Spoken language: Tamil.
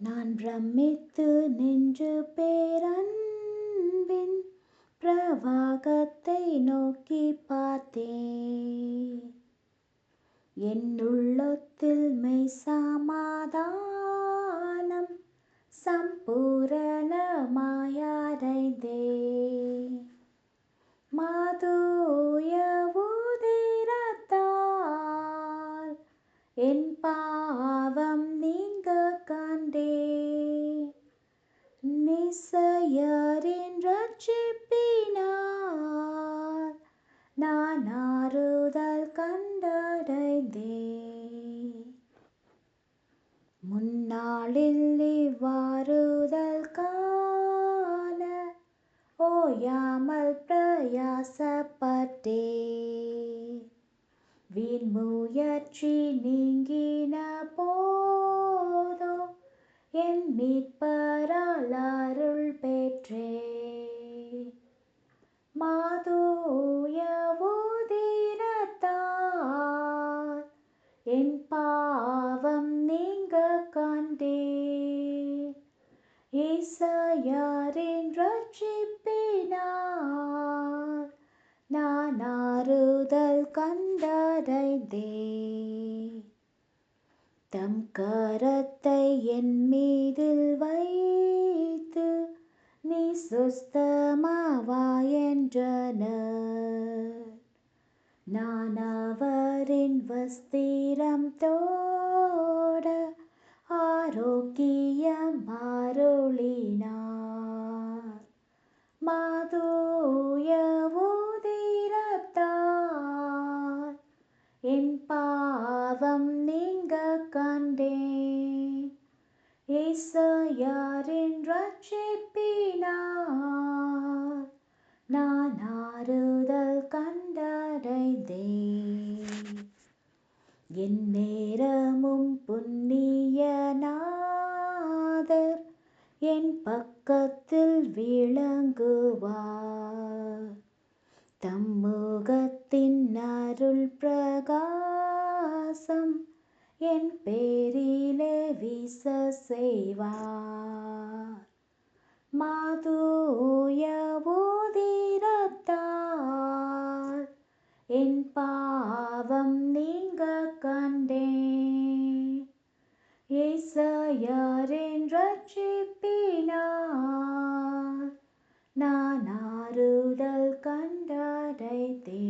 நான் பிரமித்து நின்று பேரன்பின் பிரவாகத்தை நோக்கி பார்த்தேன் என் உள்ளத்தில் மெய் சமாதானம் சம்பூரணமாயடைந்தே. மாதூய உதிரத்தால் என் பாவம் நீங்க கண்டே நிசையரின் ரட்சிப்பினார் நான் ஆறுதல் கண்டடைந்தேன். முன்னாளில் இவ்வாறுதல் காண ஓயாமல் பிரயாசப்பட்டே வீண் முயற்சி நீங்கின போ மீட்பரால் அருள் பெற்றே. மாதூய உதிரத்தால் என் பாவம் நீங்க கண்டே. ஈசையாரின் ரட்சிப்பினார் நான் ஆறுதல் கண்டடைந்தேன் தம் கரத்தை என் மீதில் வைத்து நீ சுஸ்தமாவா என்றனர் நான் அவரின் வஸ்திரம் தோட ஆரோக்கியம் அருளினார் மாதோ உதிரத்தார் என் பாவம் நீங்க கண்டேன். இசையாரின் ரட்சிப்பினார் நான் ஆறுதல் கண்டடைந்தேன். என் நேரமும் புண்ணியநாதர் என் பக்கத்தில் விளங்குவார். தம்முகத்தின் அருள் பிரகா பிரகாசம் என் பேரிலே வீச செய்வார். மாதூய ஊதிரத்தார். என் பாவம் நீங்க கண்டேன். இசையாரின் ரட்சிப்பினார். நான் ஆறுதல் கண்டடைத்தேன்.